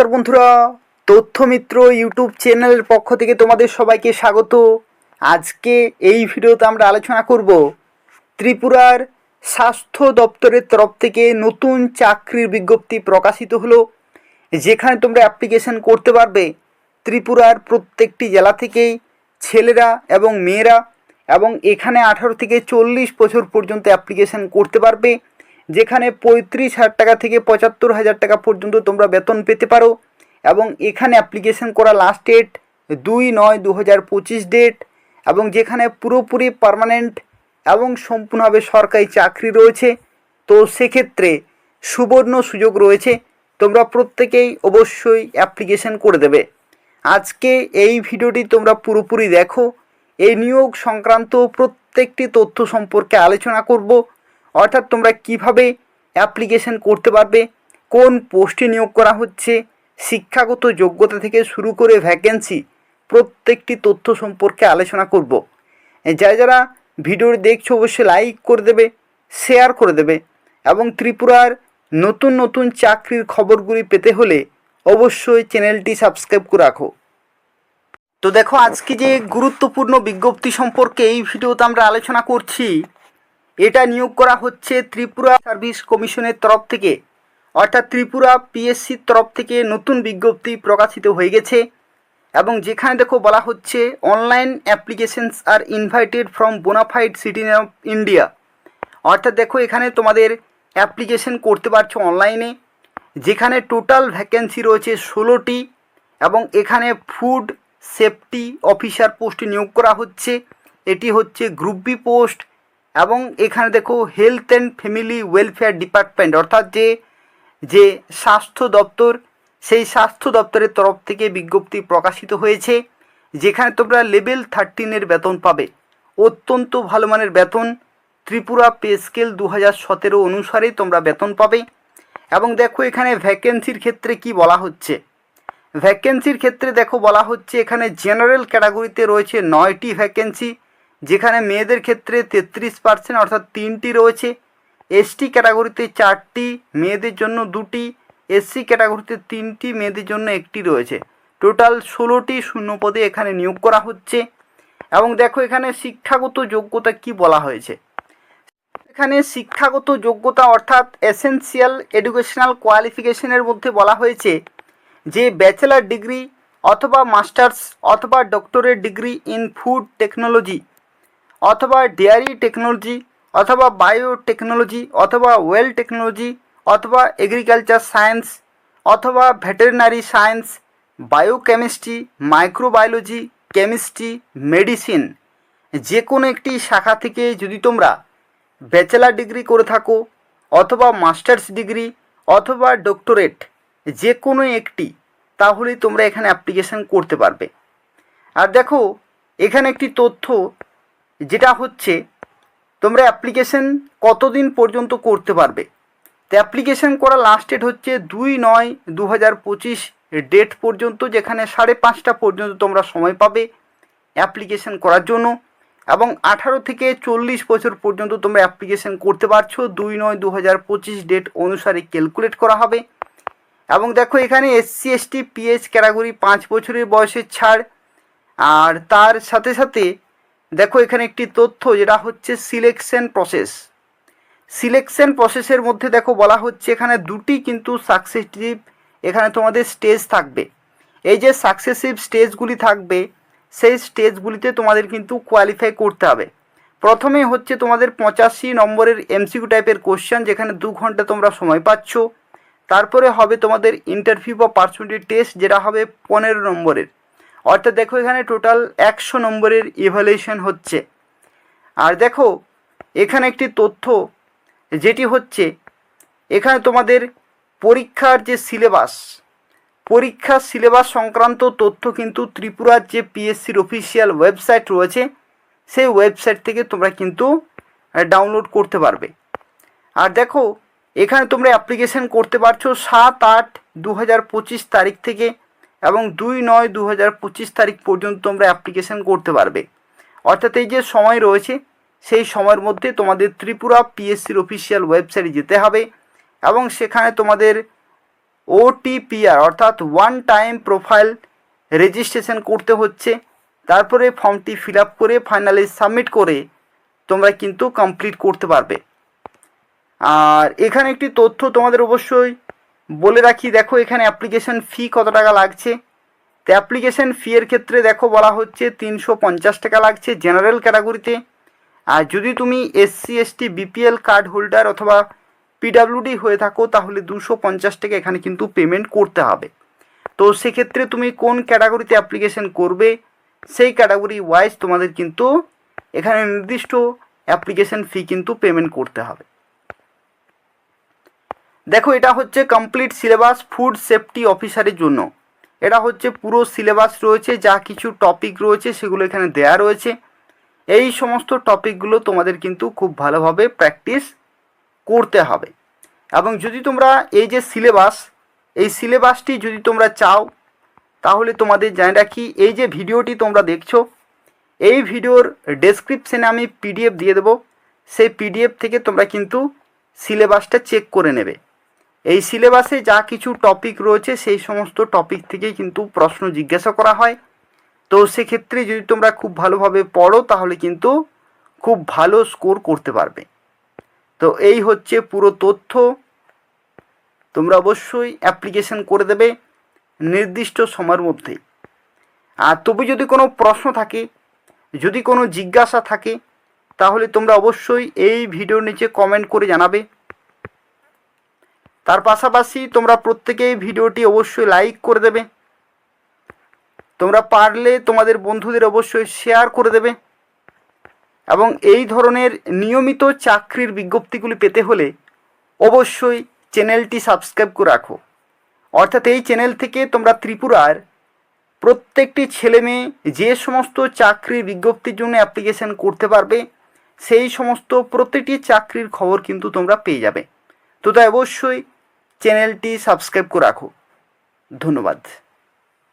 নমস্কার বন্ধুরা, তথ্যমিত্র ইউটিউব চ্যানেলের পক্ষ থেকে তোমাদের সবাইকে স্বাগত। আজকে এই ভিডিওতে আমরা আলোচনা করব ত্রিপুরার স্বাস্থ্য দপ্তরের তরফ থেকে নতুন চাকরির বিজ্ঞপ্তি প্রকাশিত হলো, যেখানে তোমরা অ্যাপ্লিকেশন করতে পারবে ত্রিপুরার প্রত্যেকটি জেলা থেকেই ছেলেরা এবং মেয়েরা এবং এখানে আঠারো থেকে চল্লিশ বছর পর্যন্ত অ্যাপ্লিকেশন করতে পারবে। যেখানে পঁয়ত্রিশ হাজার টাকা থেকে পঁচাত্তর হাজার টাকা পর্যন্ত তোমরা বেতন পেতে পারো এবং এখানে অ্যাপ্লিকেশন করা লাস্ট ডেট দুই নয় দু হাজার পঁচিশ ডেট এবং যেখানে পুরোপুরি পার্মানেন্ট এবং সম্পূর্ণভাবে সরকারি চাকরি রয়েছে। তো সেক্ষেত্রে সুবর্ণ সুযোগ রয়েছে। তোমরা প্রত্যেকেই অবশ্যই অ্যাপ্লিকেশন করে দেবে। আজকে এই ভিডিওটি তোমরা পুরোপুরি দেখো। এই নিয়োগ সংক্রান্ত প্রত্যেকটি তথ্য সম্পর্কে আলোচনা করব। অর্থাৎ তোমরা কীভাবে অ্যাপ্লিকেশন করতে পারবে, কোন পোস্টে নিয়োগ করা হচ্ছে, শিক্ষাগত যোগ্যতা থেকে শুরু করে ভ্যাকেন্সি প্রত্যেকটি তথ্য সম্পর্কে আলোচনা করব। যারা যারা ভিডিওটি দেখছ অবশ্যই লাইক করে দেবে শেয়ার করে দেবে এবং ত্রিপুরার নতুন নতুন চাকরির খবরগুলি পেতে হলে অবশ্যই চ্যানেলটি সাবস্ক্রাইব করে রাখো। তো দেখো, আজকে যে গুরুত্বপূর্ণ বিজ্ঞপ্তি সম্পর্কে এই ভিডিওতে আমরা আলোচনা করছি এটা নিয়োগ করা হচ্ছে ত্রিপুরা সার্ভিস কমিশনের তরফ থেকে। অর্থাৎ ত্রিপুরা পিএসসির তরফ থেকে নতুন বিজ্ঞপ্তি প্রকাশিত হয়ে গেছে এবং যেখানে দেখো বলা হচ্ছে online applications R invited from bonafide citizen of India অর্থাৎ দেখো এখানে তোমাদের অ্যাপ্লিকেশন করতে পারছ অনলাইনে যেখানে টোটাল ভ্যাকেন্সি রয়েছে ষোলোটি এবং এখানে ফুড সেফটি অফিসার পোস্টে নিয়োগ করা হচ্ছে। এটি হচ্ছে গ্রুপ বি পোস্ট এবং এখানে দেখো health and family welfare department অর্থাৎ যে যে স্বাস্থ্য দপ্তর, সেই স্বাস্থ্য দপ্তরের তরফ থেকে বিজ্ঞপ্তি প্রকাশিত হয়েছে, যেখানে তোমরা লেভেল থার্টিনের বেতন পাবে। অত্যন্ত ভালো মানের বেতন, ত্রিপুরা পে স্কেল দু হাজার সতেরো অনুসারে তোমরা বেতন পাবে। এবং দেখো এখানে ভ্যাকেন্সির ক্ষেত্রে কি বলা হচ্ছে? ভ্যাকেন্সির ক্ষেত্রে দেখো বলা হচ্ছে এখানে জেনারেল ক্যাটাগরিতে রয়েছে নয়টি ভ্যাকেন্সি যেখানে মেয়েদের ক্ষেত্রে তেত্রিশ পার্সেন্ট অর্থাৎ তিনটি রয়েছে। এসটি ক্যাটাগরিতে চারটি মেয়েদের জন্য দুটি এসসি ক্যাটাগরিতে তিনটি মেয়েদের জন্য একটি রয়েছে। টোটাল ষোলোটি শূন্যপদে এখানে নিয়োগ করা হচ্ছে। এবং দেখো এখানে শিক্ষাগত যোগ্যতা কি বলা হয়েছে? এখানে শিক্ষাগত যোগ্যতা অর্থাৎ এসেনশিয়াল এডুকেশনাল কোয়ালিফিকেশনের মধ্যে বলা হয়েছে যে ব্যাচেলার ডিগ্রি অথবা মাস্টার্স অথবা doctorate degree in food technology অথবা ডেয়ারি টেকনোলজি, অথবা বায়োটেকনোলজি, অথবা ওয়েল টেকনোলজি, অথবা এগ্রিকালচার সায়েন্স, অথবা veterinary science, biochemistry, microbiology, chemistry, medicine যে কোনো একটি শাখা থেকে যদি তোমরা ব্যাচেলার ডিগ্রি করে থাকো, অথবা মাস্টার্স ডিগ্রি, অথবা ডক্টরেট যে কোনো একটি তাহলেই তোমরা এখানে অ্যাপ্লিকেশন করতে পারবে। আর দেখো, এখানে একটি তথ্য যেটা হচ্ছে, তোমরা অ্যাপ্লিকেশন কতদিন পর্যন্ত করতে পারবে? তো অ্যাপ্লিকেশন করা লাস্ট ডেট হচ্ছে দুই নয় দু হাজার পঁচিশ ডেট পর্যন্ত, যেখানে সাড়ে পাঁচটা পর্যন্ত তোমরা সময় পাবে অ্যাপ্লিকেশন করার জন্য এবং আঠারো থেকে চল্লিশ বছর পর্যন্ত তোমরা অ্যাপ্লিকেশন করতে পারছ। দুই নয় দু হাজার পঁচিশ ডেট অনুসারে ক্যালকুলেট করা হবে। এবং দেখো, এখানে এসসি এসটি পিএইচ ক্যাটাগরি পাঁচ বছরের বয়সের ছাড়। আর তার সাথে সাথে দেখো এখানে একটি তথ্য যেটা হচ্ছে সিলেকশন প্রসেস সিলেকশন প্রসেসের মধ্যে দেখো বলা হচ্ছে এখানে দুটি কিন্তু সাকসেসিভ এখানে তোমাদের স্টেজ থাকবে। এই যে সাকসেসিভ স্টেজগুলি থাকবে, সেই স্টেজগুলিতে তোমাদের কিন্তু কোয়ালিফাই করতে হবে। প্রথমে হচ্ছে তোমাদের পঁচাশি নম্বরের এমসিকিউ টাইপের কোশ্চেন যেখানে দু ঘণ্টা তোমরা সময় পাচ্ছ। তারপরে হবে তোমাদের ইন্টারভিউ বা পার্সোনালিটি টেস্ট যেটা হবে পনেরো নম্বরের। অর্থাৎ দেখো এখানে টোটাল একশো নম্বরের ইভ্যালুয়েশন হচ্ছে। আর দেখো, এখানে একটি তথ্য, যেটি হচ্ছে, এখানে তোমাদের পরীক্ষার যে সিলেবাস পরীক্ষার সিলেবাস সংক্রান্ত তথ্য কিন্তু ত্রিপুরার যে পিএসসির অফিসিয়াল ওয়েবসাইট রয়েছে, সেই ওয়েবসাইট থেকে তোমরা কিন্তু ডাউনলোড করতে পারবে। আর দেখো, এখানে তোমরা অ্যাপ্লিকেশন করতে পারছ সাত আট দু তারিখ থেকে। এবং দুই নয় দু হাজার পঁচিশ তারিখ পর্যন্ত তোমরা অ্যাপ্লিকেশন করতে পারবে। অর্থাৎ এই যে সময় রয়েছে, সেই সময়ের মধ্যে তোমাদের ত্রিপুরা পিএসসির অফিসিয়াল ওয়েবসাইটে যেতে হবে এবং সেখানে তোমাদের ওটিপিআর অর্থাৎ ওয়ান টাইম প্রোফাইল রেজিস্ট্রেশন করতে হচ্ছে। তারপরে ফর্মটি ফিল আপ করে ফাইনালি সাবমিট করে তোমরা কিন্তু কমপ্লিট করতে পারবে। আর এখানে একটি তথ্য তোমাদের অবশ্যই বলে রাখি, দেখো এখানে অ্যাপ্লিকেশন ফি কত টাকা লাগছে? তো অ্যাপ্লিকেশন ফি এর ক্ষেত্রে দেখো বলা হচ্ছে তিনশো পঞ্চাশ টাকা লাগছে জেনারেল ক্যাটাগরিতে আর যদি তুমি SC ST BPL card holder অথবা পিডাব্লিউডি হয়ে থাকো, তাহলে দুশো পঞ্চাশ টাকা এখানে কিন্তু পেমেন্ট করতে হবে। তো সেক্ষেত্রে তুমি কোন ক্যাটাগরিতে অ্যাপ্লিকেশন করবে, সেই ক্যাটাগরি ওয়াইজ তোমাদের কিন্তু এখানে নির্দিষ্ট অ্যাপ্লিকেশন ফি কিন্তু পেমেন্ট করতে হবে। দেখো, এটা হচ্ছে কমপ্লিট সিলেবাস ফুড সেফটি অফিসারের জন্য। এটা হচ্ছে পুরো সিলেবাস রয়েছে, যা কিছু টপিক রয়েছে সেগুলো এখানে দেয়া রয়েছে। এই সমস্ত টপিকগুলো তোমাদের কিন্তু খুব ভালোভাবে প্র্যাকটিস করতে হবে। এবং যদি তোমরা এই যে সিলেবাস এই সিলেবাসটি যদি তোমরা চাও, তাহলে তোমাদের জানে রাখি, এই যে ভিডিওটি তোমরা দেখছ, এই ভিডিওর ডেসক্রিপশনে আমি পিডিএফ দিয়ে দেবো। সেই পিডিএফ থেকে তোমরা কিন্তু সিলেবাসটা চেক করে নেবে। এই সিলেবাসে যা কিছু টপিক রয়েছে, সেই সমস্ত টপিক থেকেই কিন্তু প্রশ্ন জিজ্ঞাসা করা হয়। তো সেক্ষেত্রে যদি তোমরা খুব ভালোভাবে পড়ো, তাহলে কিন্তু খুব ভালো স্কোর করতে পারবে। তো এই হচ্ছে পুরো তথ্য। তোমরা অবশ্যই অ্যাপ্লিকেশন করে দেবে নির্দিষ্ট সময়ের মধ্যে। আর তবু যদি কোনো প্রশ্ন থাকে, যদি কোনো জিজ্ঞাসা থাকে, তাহলে তোমরা অবশ্যই এই ভিডিওর নিচে কমেন্ট করে জানাবে। তার পাশাপাশি তোমরা প্রত্যেকেই ভিডিওটি অবশ্যই লাইক করে দেবে। তোমরা পারলে তোমাদের বন্ধুদের অবশ্যই শেয়ার করে দেবে। এবং এই ধরনের নিয়মিত চাকরির বিজ্ঞপ্তিগুলি পেতে হলে অবশ্যই চ্যানেলটি সাবস্ক্রাইব করে রাখো। অর্থাৎ এই চ্যানেল থেকে তোমরা ত্রিপুরার প্রত্যেকটি ছেলে মেয়ে যে সমস্ত চাকরির বিজ্ঞপ্তির জন্য অ্যাপ্লিকেশন করতে পারবে, সেই সমস্ত প্রত্যেকটি চাকরির খবর কিন্তু তোমরা পেয়ে যাবে। তো তাই অবশ্যই চ্যানেলটি সাবস্ক্রাইব করে রাখো। ধন্যবাদ।